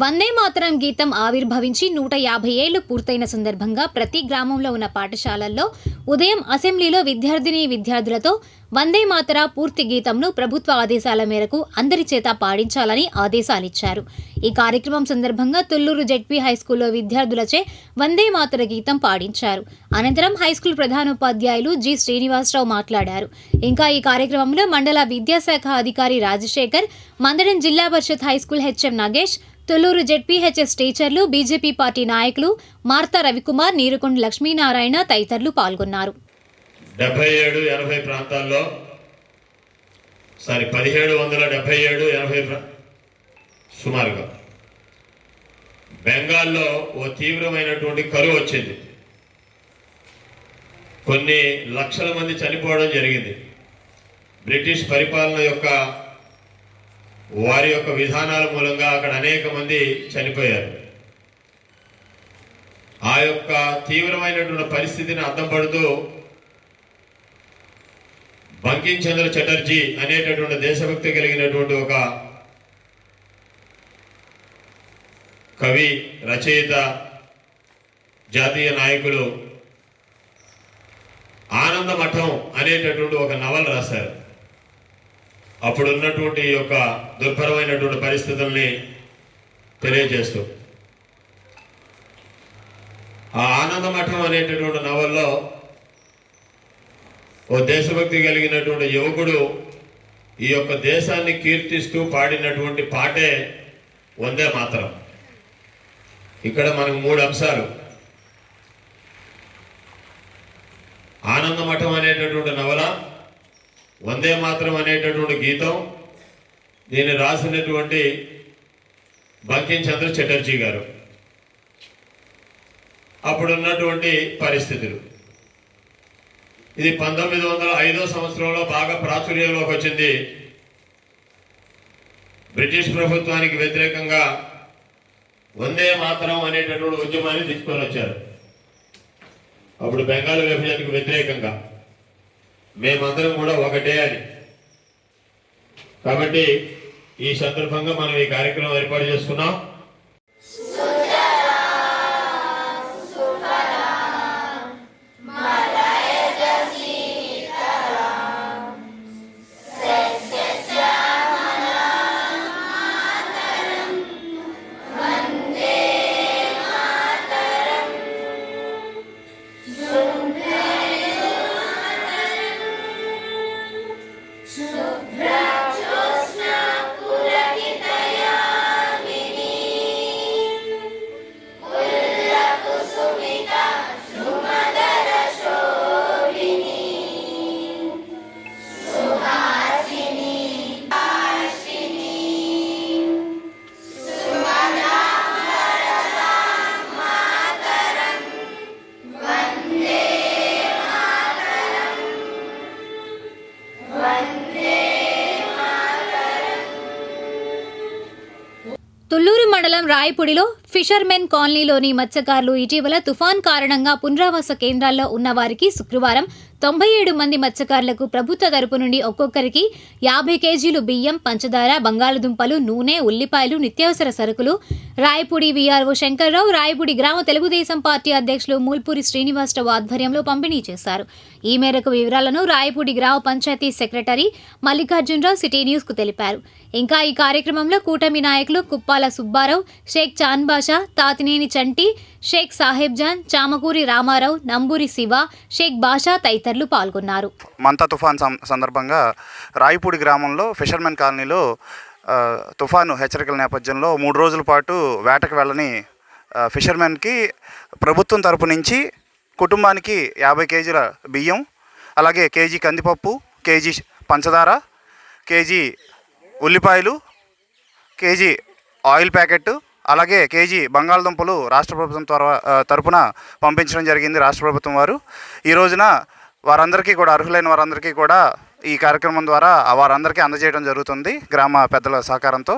వందే మాతరం గీతం ఆవిర్భవించి నూట యాభై ఏళ్ళు పూర్తయిన సందర్భంగా ప్రతి గ్రామంలో ఉన్న పాఠశాలల్లో ఉదయం అసెంబ్లీలో విద్యార్థిని విద్యార్థులతో వందే మాతర పూర్తి గీతంను ప్రభుత్వ ఆదేశాల మేరకు అందరి చేత పాడించాలని ఆదేశాలిచ్చారు. ఈ కార్యక్రమం సందర్భంగా తుళ్ళూరు జెడ్పీ హైస్కూల్లో విద్యార్థులచే వందే మాతర గీతం పాడించారు. అనంతరం హైస్కూల్ ప్రధానోపాధ్యాయులు జి శ్రీనివాసరావు మాట్లాడారు. ఇంకా ఈ కార్యక్రమంలో మండల విద్యాశాఖ అధికారి Rajasekhar Mandadam Zilla Parishad high school HM Nagesh Tolluru ZPHS టీచర్లు బీజేపీ పార్టీ నాయకులు మార్తా రవికుమార్ నీరుకొండ లక్ష్మీనారాయణ తదితరులు పాల్గొన్నారు. డెబ్బై ఏడు ఎనభై ప్రాంతాల్లో సారీ పదిహేడు వందల డెబ్బై ఏడు ఎనభై సుమారుగా. బెంగాల్లో ఓ తీవ్రమైనటువంటి కరువు వచ్చింది. కొన్ని లక్షల మంది చనిపోవడం జరిగింది. బ్రిటిష్ పరిపాలన యొక్క వారి యొక్క విధానాల మూలంగా అక్కడ అనేక మంది చనిపోయారు. ఆ యొక్క తీవ్రమైనటువంటి పరిస్థితిని అర్థం పడుతూ బంకిం చంద్ర చటర్జీ అనేటటువంటి దేశభక్తి కలిగినటువంటి ఒక కవి రచయిత జాతీయ నాయకులు ఆనంద మఠం అనేటటువంటి ఒక నవల రాశారు. అప్పుడు ఉన్నటువంటి యొక్క దుర్భరమైనటువంటి పరిస్థితుల్ని తెలియజేస్తూ. ఆ ఆనంద మఠం అనేటటువంటి నవల్లో ఓ దేశభక్తి కలిగినటువంటి యువకుడు ఈ యొక్క దేశాన్ని కీర్తిస్తూ పాడినటువంటి పాటే వందే మాత్రం. ఇక్కడ మనకు మూడు అంశాలు. ఆనందమఠం అనేటటువంటి నవల వందే మాత్రం అనేటటువంటి గీతం దీన్ని రాసినటువంటి బంకిం చంద్ర చటర్జీ గారు. అప్పుడున్నటువంటి పరిస్థితులు. ఇది పంతొమ్మిది వందల ఐదో సంవత్సరంలో బాగా ప్రాచుర్యంలోకి వచ్చింది. బ్రిటిష్ ప్రభుత్వానికి వ్యతిరేకంగా వందే మాతరం అనేటటువంటి ఉద్యమాన్ని తీసుకొని వచ్చారు. అప్పుడు బెంగాల్ విభజనకు వ్యతిరేకంగా. మేమందరం కూడా ఒకటే అని. కాబట్టి ఈ సందర్భంగా మనం ఈ కార్యక్రమం ఏర్పాటు చేసుకున్నాం. మండలం రాయపూడిలో ఫిషర్మెన్ కాలనీలోని మత్స్యకారులు ఇటీవల తుఫాన్ కారణంగా పునరావాస కేంద్రాల్లో ఉన్న వారికి శుక్రవారం తొంభై ఏడు మంది మత్స్యకారులకు ప్రభుత్వ తరపు నుండి ఒక్కొక్కరికి యాభై కేజీలు బియ్యం పంచదార బంగాళదుంపలు నూనె ఉల్లిపాయలు నిత్యావసర సరుకులు. రాయపూడి వీఆర్ఓ శంకర్రావు రాయపూడి గ్రామ తెలుగుదేశం పార్టీ అధ్యక్షులు మూల్పూరి శ్రీనివాసరావు ఆధ్వర్యంలో పంపిణీ చేశారు. ఈ మేరకు వివరాలను రాయపూడి గ్రామ పంచాయతీ సెక్రటరీ మల్లికార్జునరావు సిటీ న్యూస్కు తెలిపారు. ఇంకా ఈ కార్యక్రమంలో కూటమి నాయకులు కుప్పాల సుబ్బారావు షేక్ చాన్బాషా తాతినేని చంటి షేక్ సాహెబ్ జాన్ చామకూరి రామారావు నంబూరి శివ షేక్ బాషా తదితరులు పాల్గొన్నారు. మంతా తుఫాన్ సందర్భంగా రాయపూడి గ్రామంలో ఫిషర్మెన్ కాలనీలో తుఫాను హెచ్చరికల నేపథ్యంలో మూడు రోజుల పాటు వేటకు వెళ్ళని ఫిషర్మెన్కి ప్రభుత్వం తరపు నుంచి కుటుంబానికి యాభై కేజీల బియ్యం అలాగే కేజీ కందిపప్పు కేజీ పంచదార కేజీ ఉల్లిపాయలు కేజీ ఆయిల్ ప్యాకెట్ అలాగే కేజీ బంగాళదుంపలు రాష్ట్ర ప్రభుత్వం త్వర తరపున పంపించడం జరిగింది రాష్ట్ర ప్రభుత్వం వారు. ఈ రోజున వారందరికీ కూడా అర్హులైన వారందరికీ కూడా ఈ కార్యక్రమం ద్వారా వారందరికీ అందజేయడం జరుగుతుంది గ్రామ పెద్దల సహకారంతో.